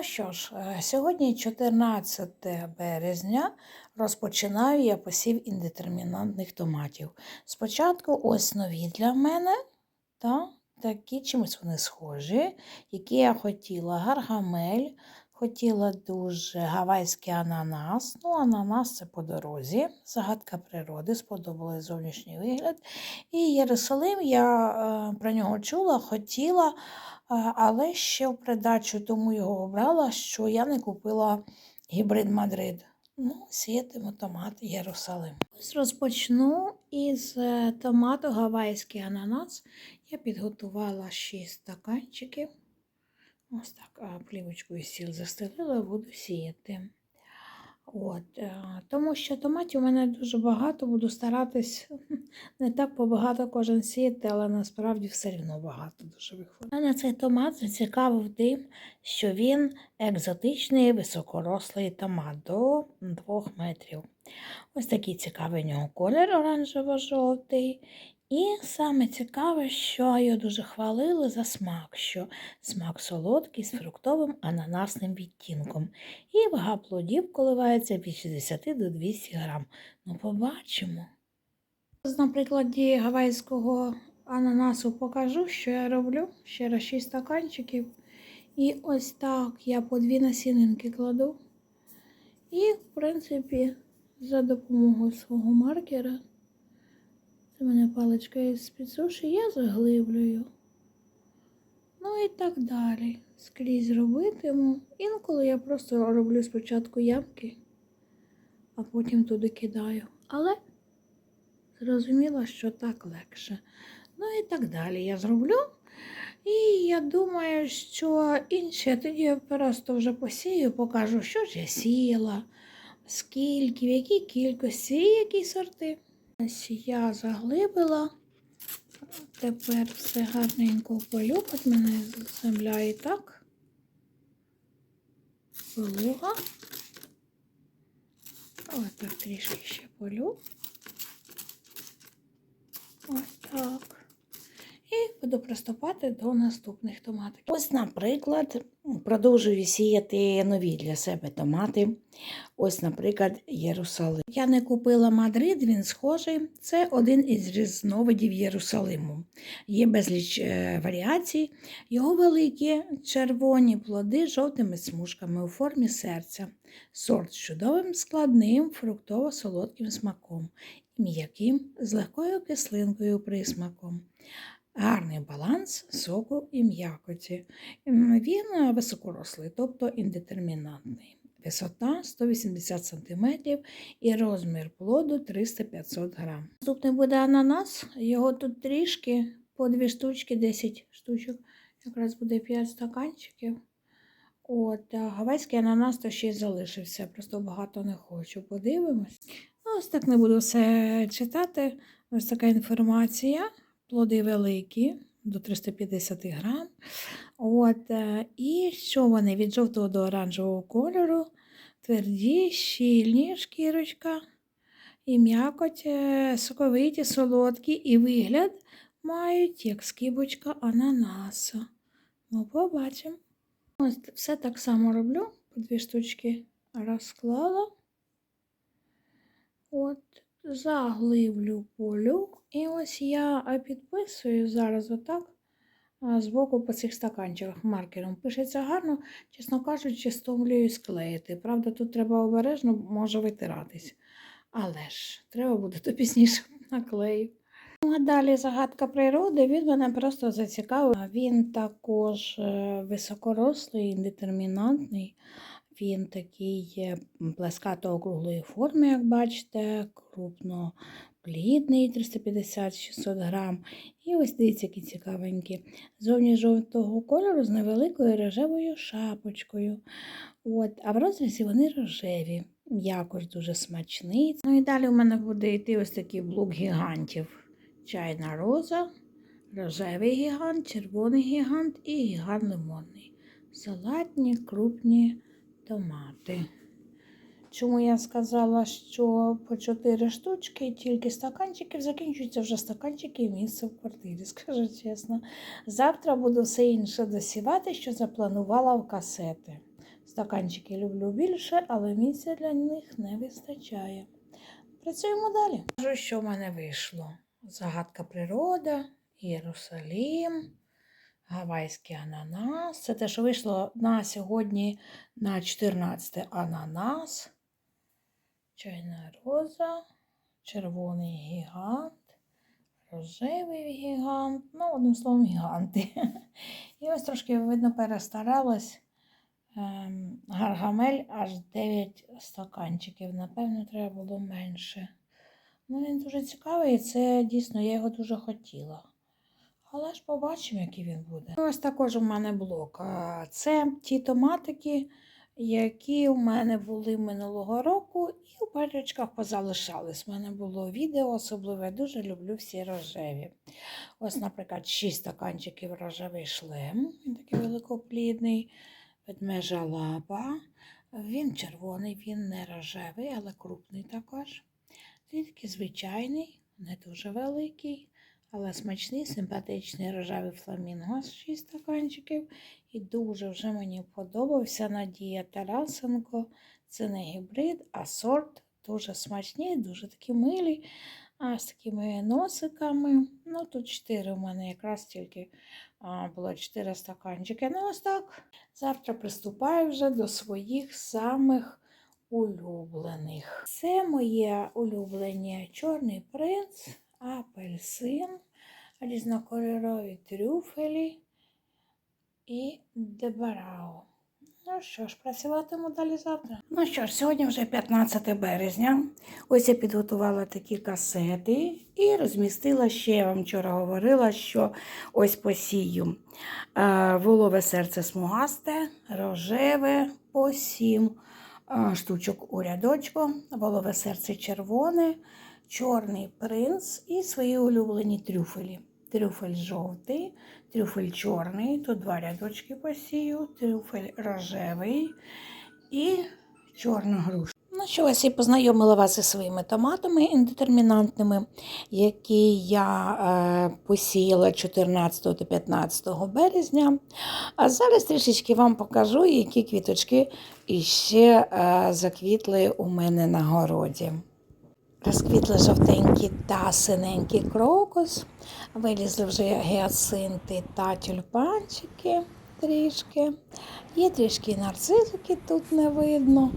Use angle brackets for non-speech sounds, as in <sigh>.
Ну що ж, е, сьогодні 14 березня розпочинаю я посів індетермінантних томатів. Спочатку ось нові для мене, та такі чимось вони схожі, які я хотіла гаргамель, хотіла дуже гавайський ананас. Ну, ананас це по дорозі, загадка природи, сподобалась зовнішній вигляд. І Єрусалим, я е, про нього чула, хотіла. Але ще в придачу тому його обрала, що я не купила гібрид Мадрид. Ну, сіятиму томат Єрусалим. Ось розпочну із е, томату гавайський ананас. Я підготувала 6 стаканчиків. Ось так плівочкою сіл застелила, буду сіяти. От, е, тому що томатів у мене дуже багато, буду старатись <laughs> не так побагато кожен сіяти, але насправді все рівно багато дуже виходить. Мене цей томат зацікавив тим, що він екзотичний високорослий томат до 2 метрів. Ось такий цікавий у нього колір оранжево-жовтий. І саме цікаве, що його дуже хвалили за смак, що смак солодкий з фруктовим ананасним відтінком. І вага плодів коливається від 60 до 200 грам. Ну, побачимо. На прикладі гавайського ананасу покажу, що я роблю. Ще раз 6 стаканчиків. І ось так я по дві насінинки кладу. І, в принципі, за допомогою свого маркера. Це мене паличка із під суші, я заглиблюю. Ну і так далі. Скрізь робитиму. Інколи я просто роблю спочатку ямки, а потім туди кидаю. Але зрозуміла, що так легше. Ну і так далі я зроблю. І я думаю, що інше тоді я просто вже посію, покажу, що ж я сіяла, скільки, в якій кількості і які сорти. Ось я заглибила. Тепер все гарненько полю. От мене земля і так. Волуга. Ось так трішки ще полю. Ось так. І буду приступати до наступних томатів. Ось, наприклад, продовжую сіяти нові для себе томати. Ось, наприклад, Єрусалим. Я не купила Мадрид, він схожий. Це один із різновидів Єрусалиму. Є безліч е, варіацій. Його великі червоні плоди з жовтими смужками у формі серця. Сорт з чудовим складним фруктово-солодким смаком і м'яким з легкою кислинкою присмаком. Гарний баланс соку і м'якоті. Він високорослий, тобто індетермінантний. Висота 180 см і розмір плоду 300-500 г. Наступний буде ананас. Його тут трішки по 2 штучки, 10 штучок. Якраз буде 5 стаканчиків. От, гавайський ананас то ще й залишився. Просто багато не хочу. Подивимось. Ну, Ось так не буду все читати. Ось така інформація. Плоди великі, до 350 грам. От, е, і що вони від жовтого до оранжевого кольору, тверді, щільні шкірочка, і м'якоть, е, соковиті, солодкі, і вигляд мають як скибочка ананаса. Ну, побачимо. Ось все так само роблю. По дві штучки розклала. От, заглиблю полю. І ось я підписую зараз отак а, збоку по цих стаканчиках маркером. Пишеться гарно, чесно кажучи, стомлююсь склеїти. Правда, тут треба обережно, може витиратись. Але ж, треба буде то пізніше наклею. Ну, а далі загадка природи, він мене просто зацікавив. Він також е, високорослий, індетермінантний. Він такий е, плескато-округлої форми, як бачите, крупноплідний 350-600 грам. І ось дивіться, які цікавенькі. Зовні жовтого кольору з невеликою рожевою шапочкою. От, А в розрізі вони рожеві. Якось дуже смачний. Ну і далі у мене буде йти ось такий блок гігантів. Чайна роза, рожевий гігант, червоний гігант і гігант лимонний. Салатні, крупні томати. Чому я сказала, що по 4 штучки, тільки стаканчиків закінчуються вже стаканчики і місце в квартирі, <laughs> скажу чесно. Завтра буду все інше досівати, що запланувала в касети. Стаканчики люблю більше, але місця для них не вистачає. Працюємо далі. Кажу, що в мене вийшло. Загадка природа, Єрусалім, Гавайський ананас. Це те, що вийшло на сьогодні на 14 ананас, чайна роза, червоний гігант, рожевий гігант. Ну, одним словом, гіганти. І ось трошки, видно, перестаралась. Ем, Гаргамель аж 9 стаканчиків. Напевно, треба було менше. Ну, він дуже цікавий, і це дійсно я його дуже хотіла. Але ж побачимо, який він буде. Ось також у мене блок. Це ті томатики, які у мене були минулого року, і у пачках позалишались. У мене було відео особливе, я дуже люблю всі рожеві. Ось, наприклад, 6 стаканчиків рожевий шлем, він такий великоплідний, ведмежа лапа. Він червоний, він не рожевий, але крупний також. Він такий звичайний, не дуже великий, але смачний, симпатичний рожевий фламінго з 6 стаканчиків. І дуже вже мені подобався Надія Тарасенко. Це не гібрид, а сорт. Дуже смачні, дуже такі милі. А з такими носиками. Ну, тут 4 у мене якраз тільки а, було 4 стаканчики. Ну, ось так. Завтра приступаю вже до своїх самих улюблених. Це моє улюблені чорний принц, апельсин, різнокольорові трюфелі і дебарао. Ну що ж, працюватиму далі завтра. Ну що ж, сьогодні вже 15 березня. Ось я підготувала такі касети і розмістила ще, я вам вчора говорила, що ось посію. Е, Волове серце смугасте, рожеве по 7 штучок у рядочку, волове серце червоне, чорний принц і свої улюблені трюфелі. Трюфель жовтий, трюфель чорний, тут два рядочки посію, трюфель рожевий і чорна груша. Ну що, ось я познайомила вас із своїми томатами індетермінантними, які я е, посіяла 14 та 15 березня. А зараз трішечки вам покажу, які квіточки іще е, заквітли у мене на городі. Розквітли жовтенькі та синенький крокус, вилізли вже гіацинти та тюльпанчики трішки. Є трішки нарцисики тут не видно.